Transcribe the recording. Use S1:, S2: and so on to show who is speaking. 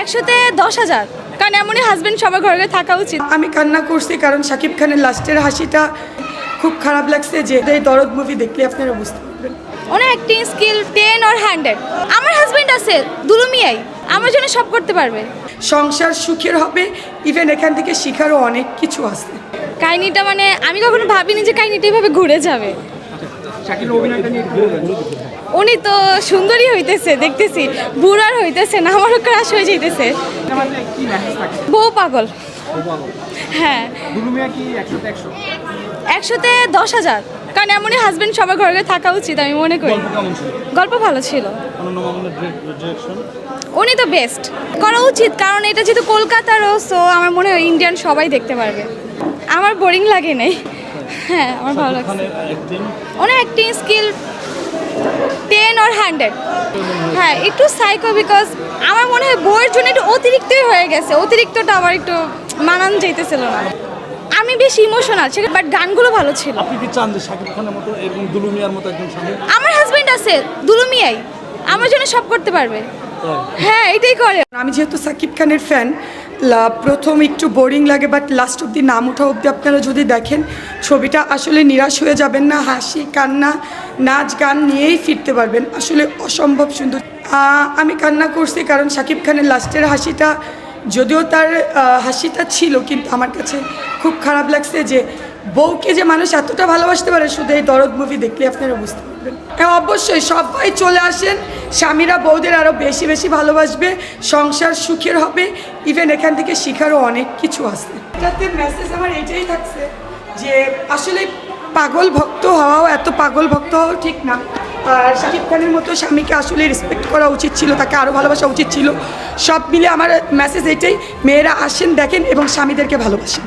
S1: একশোতে দশ হাজার। কারণ এমনই হাজবেন্ড সবার ঘরে থাকা উচিত।
S2: আমি কান্না করছি কারণ শাকিব খানের লাস্টের হাসিটা খুব খারাপ লাগছে যে এই দরদ মুভি দেখলে আপনারা বুঝতে পারবেন।
S1: ওনার acting skill ten or hundred আমার হাজবেন্ড আছে দুলুমিয়াই। আমার জন্য সব করতে পারবে।
S2: সংসার সুখের হবে ইভেন এখান থেকে শিখারও অনেক কিছু আছে।
S1: কাহিনিটা মানে আমি কখনো ভাবিনি যে কাহিনিটা এভাবে ঘুরে যাবে। উনি তো সুন্দরী হইতেছে দেখতেছি। বুড়ার হইতেছে না আমারও ক্রাশ হয়ে যাইতেছে। বউ পাগল। হ্যাঁ।
S3: একশোতে
S1: দশ হাজার। কারণ এমনই হাজবেন্ড সবার ঘরে ঘরে থাকা উচিত আমি মনে করি। গল্প ভালো ছিল। উনি তো বেস্ট করা উচিত কারণ এটা যেহেতু কলকাতারও সো আমার মনে হয় ইন্ডিয়ান সবাই দেখতে পারবে। আমার বোরিং লাগে নাই। হ্যাঁ আমার ভালো লাগছে। ওনার acting skill ten or hundred হ্যাঁ একটু সাইকো বিকজ আমার মনে হয় বইয়ের জন্য একটু অতিরিক্তই হয়ে গেছে। অতিরিক্তটা আমার একটু মানান যাইতেছিল না। আমি বেশি ইমোশনাল সেটা বাট গানগুলো ভালো ছিল।
S4: আপনি কি চান যে শাকিব খানের মতো এরকম দুলুমিয়ার মতো একজন
S1: আমার হাজবেন্ড আছে দুলুমিয়াই আমার জন্য সব করতে পারবে। হ্যাঁ এটাই করে।
S2: আমি যেহেতু সাকিব খানের ফ্যান প্রথম একটু বোরিং লাগে বাট লাস্ট অব্দি নাম ওঠা অব্দি আপনারা যদি দেখেন, ছবিটা আসলে নিরাশ হয়ে যাবেন না, হাসি, কান্না, নাচ গান নিয়েই ফিরতে পারবেন। আসলে অসম্ভব সুন্দর। আমি কান্না করছি কারণ সাকিব খানের লাস্টের হাসিটা, যদিও তার হাসিটা ছিল, কিন্তু আমার কাছে খুব খারাপ লাগছে যে বউকে যে মানুষ এতটা ভালোবাসতে পারে, শুধু এই দরদ মুভি দেখলে আপনারা বুঝতে পারবেন। হ্যাঁ অবশ্যই সবাই চলে আসেন, স্বামীরা বউদের আরও বেশি বেশি ভালোবাসবে, সংসার সুখের হবে ইভেন এখান থেকে শিখারও অনেক কিছু আছে। এটাতে মেসেজ আমার এটাই থাকছে যে আসলে পাগল ভক্ত হওয়াও, এত পাগল ভক্ত হওয়াও ঠিক না। আর শাকিব খানের মতো স্বামীকে আসলে রেসপেক্ট করা উচিত ছিল, তাকে আরও ভালোবাসা উচিত ছিল। সব মিলে আমার মেসেজ এটাই, মেয়েরা আসেন, দেখেন এবং স্বামীদেরকে ভালোবাসেন।